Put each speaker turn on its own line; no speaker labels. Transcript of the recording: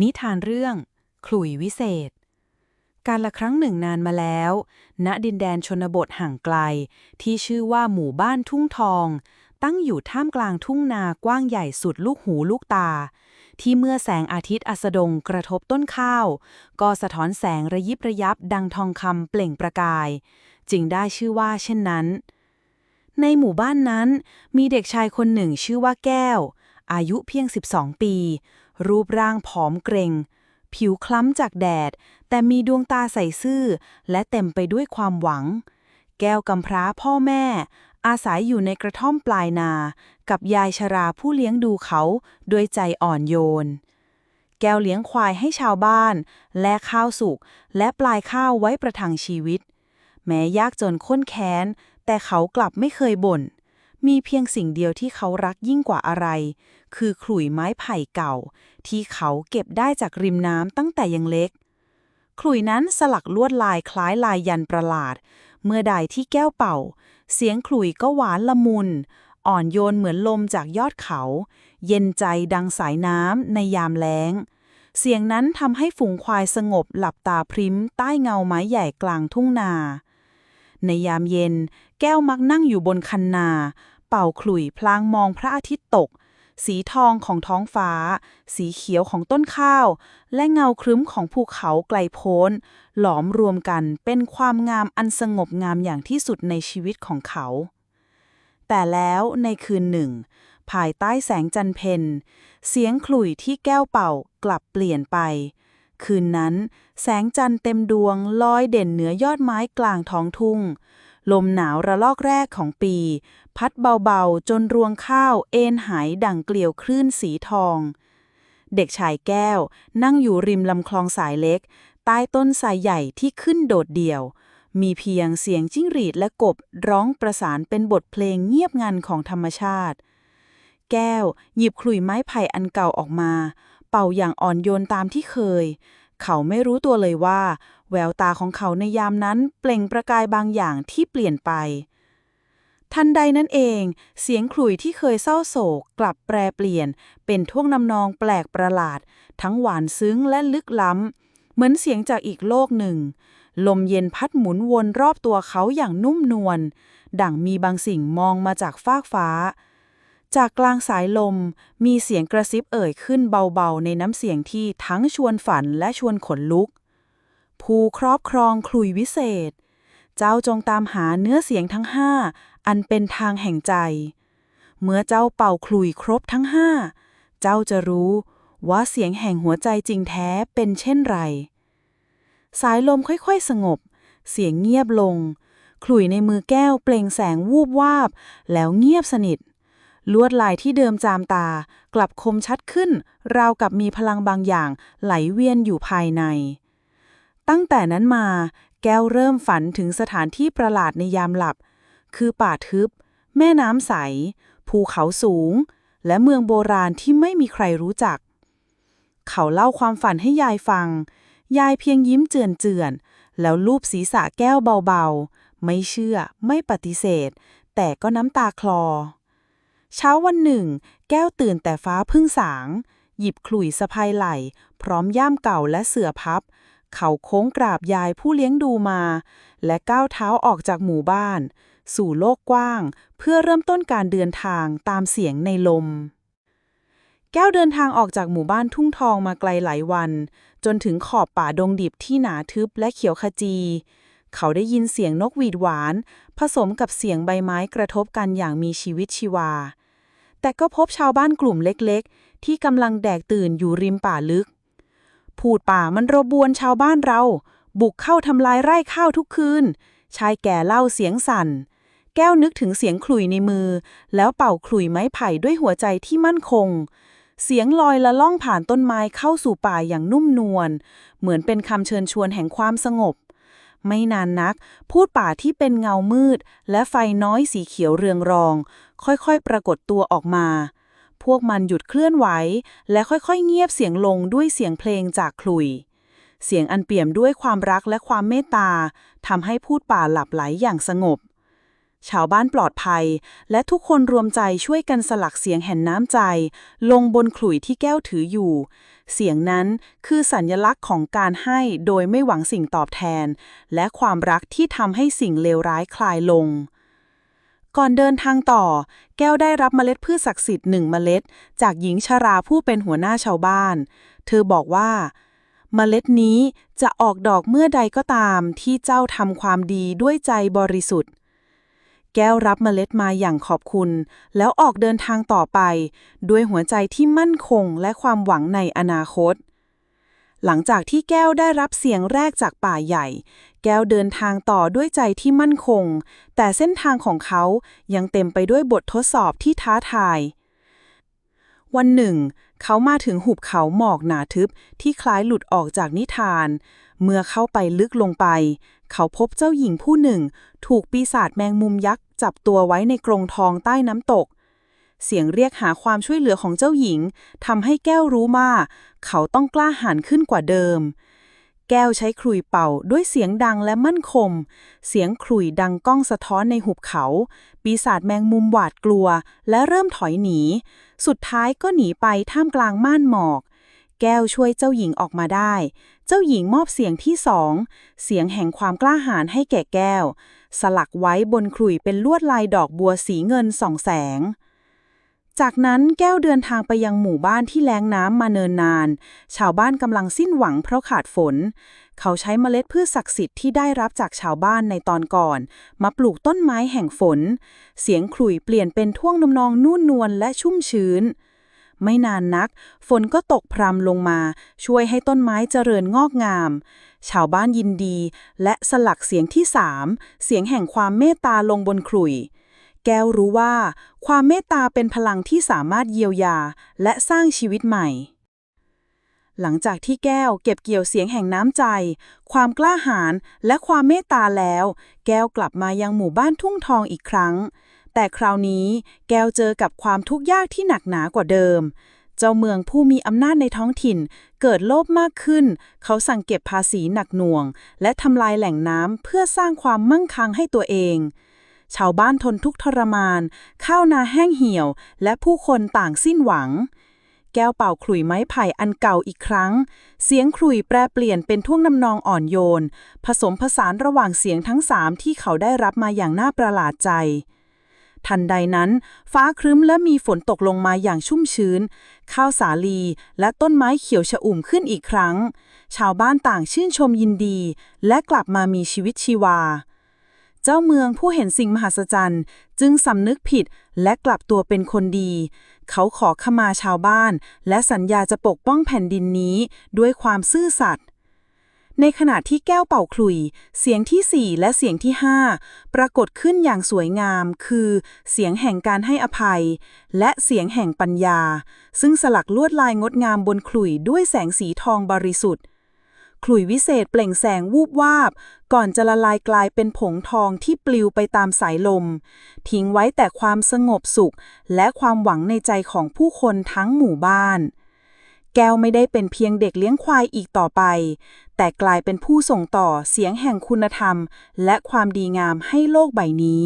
นิทานเรื่องขลุ่ยวิเศษ การละครั้งหนึ่งนานมาแล้ว ณดินแดนชนบทห่างไกล ที่ชื่อว่าหมู่บ้านทุ่งทอง ตั้งอยู่ท่ามกลางทุ่งนากว้างใหญ่สุดลูกหูลูกตา ที่เมื่อแสงอาทิตย์อัสดงกระทบต้นข้าว ก็สะท้อนแสงระยิบระยับดังทองคำเปล่งประกาย จึงได้ชื่อว่าเช่นนั้น ในหมู่บ้านนั้นมีเด็กชายคนหนึ่งชื่อว่าแก้วอายุเพียง 12 ปี รูปร่างผอมเกรงผิวคล้ำจากแดด แต่มีดวงตาใสซื่อ และเต็มไปด้วยความหวัง แก้วกำพร้าพ่อแม่ อาศัยอยู่ในกระท่อมปลายนา กับยายชราผู้เลี้ยงดูเขาด้วยใจอ่อนโยน แก้วเลี้ยงควายให้ชาวบ้าน และข้าวสุก และปลายข้าวไว้ประทังชีวิต แม้ยากจนข้นแค้น แต่เขากลับไม่เคยบ่นมีเพียงสิ่งเดียวที่เขารักยิ่งกว่าอะไร คือขลุ่ยไม้ไผ่เก่า ที่เขาเก็บได้จากริมน้ำตั้งแต่ยังเล็ก ขลุ่ยนั้นสลักลวดลายคล้ายลายยันประหลาด เมื่อใดที่แก้วเป่า เสียงขลุ่ยก็หวานละมุน อ่อนโยนเหมือนลมจากยอดเขา เย็นใจดังสายน้ำในยามแล้ง เสียงนั้นทำให้ฝูงควายสงบหลับตาพริ้มใต้เงาไม้ใหญ่กลางทุ่งนา ในยามเย็น แก้วมักนั่งอยู่บนคันนาเป่าขลุ่ยพลางมองพระอาทิตย์ตก สีทองของท้องฟ้า สีเขียวของต้นข้าว และเงาครึ้มของภูเขาไกลโพ้น หลอมรวมกันเป็นความงามอันสงบงามอย่างที่สุดในชีวิตของเขา แต่แล้วในคืนหนึ่ง ภายใต้แสงจันเพ็ญเสียงขลุ่ยที่แก้วเป่ากลับเปลี่ยนไป คืนนั้น แสงจันเต็มดวงลอยเด่นเหนือยอดไม้กลางท้องทุ่ง ลมหนาวระลอกแรกของปี พัดเบาๆ จนรวงข้าวเอ็นหายดังเกลียวคลื่นสีทอง เด็กชายแก้ว นั่งอยู่ริมลำคลองสายเล็ก ใต้ต้นไทรใหญ่ที่ขึ้นโดดเดี่ยว มีเพียงเสียงจิ้งหรีดและกบร้องประสานเป็นบทเพลงเงียบงันของธรรมชาติ แก้ว หยิบขลุ่ยไม้ไผ่อันเก่าออกมา เป่าอย่างอ่อนโยนตามที่เคย เขาไม่รู้ตัวเลยว่า แววตาของเขาในยามนั้นเปล่งประกายบางอย่างที่เปลี่ยนไป ทันใดนั้นเอง เสียงขลุ่ยที่เคยเศร้าโศกกลับแปรเปลี่ยน เป็นท่วงนำนองแปลกประหลาด ทั้งหวานซึ้งและลึกล้ำ เหมือนเสียงจากอีกโลกหนึ่ง ลมเย็นพัดหมุนวนรอบตัวเขาอย่างนุ่มนวลดั่งมีบางสิ่งมองมาจากฟากฟ้า จากกลางสายลมมีเสียงกระซิบเอ่ยขึ้นเบาๆ ในน้ำเสียงที่ทั้งชวนฝันและชวนขนลุก ผู้ครอบครองขลุยวิเศษ เจ้าจงตามหาเนื้อเสียงทั้งห้าอันเป็นทางแห่งใจ เมื่อเจ้าเป่าขลุยครบทั้งห้าเจ้าจะรู้ว่าเสียงแห่งหัวใจจริงแท้เป็นเช่นไร สายลมค่อยๆสงบ เสียงเงียบลงขลุ่ยในมือแก้วเปล่งแสงวูบวาบ แล้วเงียบสนิท ลวดลายที่เดิมจามตา กลับคมชัดขึ้น ราวกับมีพลังบางอย่างไหลเวียนอยู่ภายใน ตั้งแต่นั้นมา แก้วเริ่มฝันถึงสถานที่ประหลาดในยามหลับ คือป่าทึบ แม่น้ำใส ภูเขาสูง และเมืองโบราณที่ไม่มีใครรู้จัก เขาเล่าความฝันให้ยายฟัง ยายเพียงยิ้มเจือนเจือนแล้วลูบศีรษะแก้วเบาๆ ไม่เชื่อ ไม่ปฏิเสธ แต่ก็น้ำตาคลอ เช้าวันหนึ่ง แก้วตื่นแต่ฟ้าเพึ่งสาง หยิบขลุ่ยสะพายไหล่พร้อมย่ามเก่าและเสื่อพับ เขาโค้งกราบยายผู้เลี้ยงดูมา และก้าวเท้าออกจากหมู่บ้าน สู่โลกกว้าง เพื่อเริ่มต้นการเดินทางตามเสียงในลม แก้วเดินทางออกจากหมู่บ้านทุ่งทองมาไกลหลายวัน จนถึงขอบป่าดงดิบที่หนาทึบและเขียวขจีเขาได้ยินเสียงนกหวีดหวาน ผสมกับเสียงใบไม้กระทบกันอย่างมีชีวิตชีวา แต่ก็พบชาวบ้านกลุ่มเล็กๆ ที่กำลังแดกตื่นอยู่ริมป่าลึกพูดป่ามันรบวนชาวบ้านเรา บุกเข้าทำลายไร่ข้าวทุกคืน ชายแก่เล่าเสียงสั่น แก้วนึกถึงเสียงขลุ่ยในมือ แล้วเป่าขลุ่ยไม้ไผ่ด้วยหัวใจที่มั่นคง เสียงลอยละล่องผ่านต้นไม้เข้าสู่ป่าอย่างนุ่มนวล เหมือนเป็นคำเชิญชวนแห่งความสงบ ไม่นานนัก พูดป่าที่เป็นเงามืด และไฟน้อยสีเขียวเรืองรอง ค่อยๆ ปรากฏตัวออกมา พวกมันหยุดเคลื่อนไหว และค่อยๆ เงียบเสียงลงด้วยเสียงเพลงจากคลุย เสียงอันเปี่ยมด้วยความรักและความเมตตาทำให้พูดป่าหลับไหลอย่างสงบ ชาวบ้านปลอดภัย และทุกคนรวมใจช่วยกันสลักเสียงแห่งน้ำใจ ลงบนขลุ่ยที่แก้วถืออยู่ เสียงนั้นคือสัญลักษณ์ของการให้โดยไม่หวังสิ่งตอบแทน และความรักที่ทำให้สิ่งเลวร้ายคลายลงก่อนเดินทางต่อ แก้วได้รับเมล็ดพืชศักดิ์สิทธิ์หนึ่งเมล็ด จากหญิงชราผู้เป็นหัวหน้าชาวบ้าน เธอบอกว่า เมล็ดนี้จะออกดอกเมื่อใดก็ตามที่เจ้าทำความดีด้วยใจบริสุทธิ์ แก้วรับเมล็ดมาอย่างขอบคุณ แล้วออกเดินทางต่อไป ด้วยหัวใจที่มั่นคงและความหวังในอนาคต หลังจากที่แก้วได้รับเสียงแรกจากป่าใหญ่ แก้วเดินทางต่อด้วยใจที่มั่นคง แต่เส้นทางของเขายังเต็มไปด้วยบททดสอบที่ท้าทายวันหนึ่ง เขามาถึงหุบเขาหมอกหนาทึบที่คล้ายหลุดออกจากนิทาน เมื่อเข้าไปลึกลงไป เขาพบเจ้าหญิงผู้หนึ่ง ถูกปีศาจแมงมุมยักษ์จับตัวไว้ในกรงทองใต้น้ำตก เสียงเรียกหาความช่วยเหลือของเจ้าหญิงทำให้แก้วรู้ว่าเขาต้องกล้าหาญขึ้นกว่าเดิม แก้วใช้ขลุ่ยเป่าด้วยเสียงดังและมั่นคงเสียงขลุ่ยดังก้องสะท้อนในหุบเขา ปีศาจแมงมุมหวาดกลัว และเริ่มถอยหนี สุดท้ายก็หนีไปท่ามกลางม่านหมอก แก้วช่วยเจ้าหญิงออกมาได้ เจ้าหญิงมอบเสียงที่สอง เสียงแห่งความกล้าหาญให้แก่แก้ว สลักไว้บนขลุ่ยเป็นลวดลายดอกบัวสีเงินส่องแสง จากนั้นแก้วเดินทางไปยังหมู่บ้านที่แล้งน้ำมาเนินนาน ชาวบ้านกำลังสิ้นหวังเพราะขาดฝน เขาใช้เมล็ดพืชศักดิ์สิทธิ์ที่ได้รับจากชาวบ้านในตอนก่อน มาปลูกต้นไม้แห่งฝน เสียงขลุ่ยเปลี่ยนเป็นท่วงนำนองนุ่นนวลและชุ่มชื้น ไม่นานนัก ฝนก็ตกพรำลงมา ช่วยให้ต้นไม้เจริญงอกงาม ชาวบ้านยินดี และสลักเสียงที่สามเสียงแห่งความเมตตาลงบนขลุ่ยแก้วรู้ว่า ความเมตตาเป็นพลังที่สามารถเยียวยา และสร้างชีวิตใหม่ หลังจากที่แก้วเก็บเกี่ยวเสียงแห่งน้ำใจ ความกล้าหาญและความเมตตาแล้ว แก้วกลับมายังหมู่บ้านทุ่งทองอีกครั้ง แต่คราวนี้แก้วเจอกับความทุกข์ยากที่หนักหนากว่าเดิม เจ้าเมืองผู้มีอำนาจในท้องถิ่นเกิดโลภมากขึ้น เขาสั่งเก็บภาษีหนักหน่วง และทำลายแหล่งน้ำเพื่อสร้างความมั่งคั่งให้ตัวเอง ชาวบ้านทนทุกข์ทรมาน ข้าวนาแห้งเหี่ยว และผู้คนต่างสิ้นหวังแก้วเป่าขลุ่ยไม้ไผ่อันเก่าอีกครั้ง เสียงขลุ่ยแปรเปลี่ยนเป็นท่วงนำนองอ่อนโยน ผสมผสานระหว่างเสียงทั้งสามที่เขาได้รับมาอย่างน่าประหลาดใจ ทันใดนั้น ฟ้าครึ้มและมีฝนตกลงมาอย่างชุ่มชื้น ข้าวสาลีและต้นไม้เขียวชอุ่มขึ้นอีกครั้ง ชาวบ้านต่างชื่นชมยินดี และกลับมามีชีวิตชีวา เจ้าเมืองผู้เห็นสิ่งมหัศจรรย์ จึงสำนึกผิดและกลับตัวเป็นคนดี เขาขอขมาชาวบ้าน และสัญญาจะปกป้องแผ่นดินนี้ด้วยความซื่อสัตย์ ในขณะที่แก้วเป่าขลุย เสียงที่ 4 และเสียงที่ 5 ปรากฏขึ้นอย่างสวยงาม คือ เสียงแห่งการให้อภัย และเสียงแห่งปัญญา ซึ่งสลักลวดลายงดงามบนขลุยด้วยแสงสีทองบริสุทธิ์ขลุยวิเศษเปล่งแสงวูบวาบ ก่อนจะละลายกลายเป็นผงทองที่ปลิวไปตามสายลม ทิ้งไว้แต่ความสงบสุข และความหวังในใจของผู้คนทั้งหมู่บ้าน แก้วไม่ได้เป็นเพียงเด็กเลี้ยงควายอีกต่อไป แต่กลายเป็นผู้ส่งต่อเสียงแห่งคุณธรรม และความดีงามให้โลกใบนี้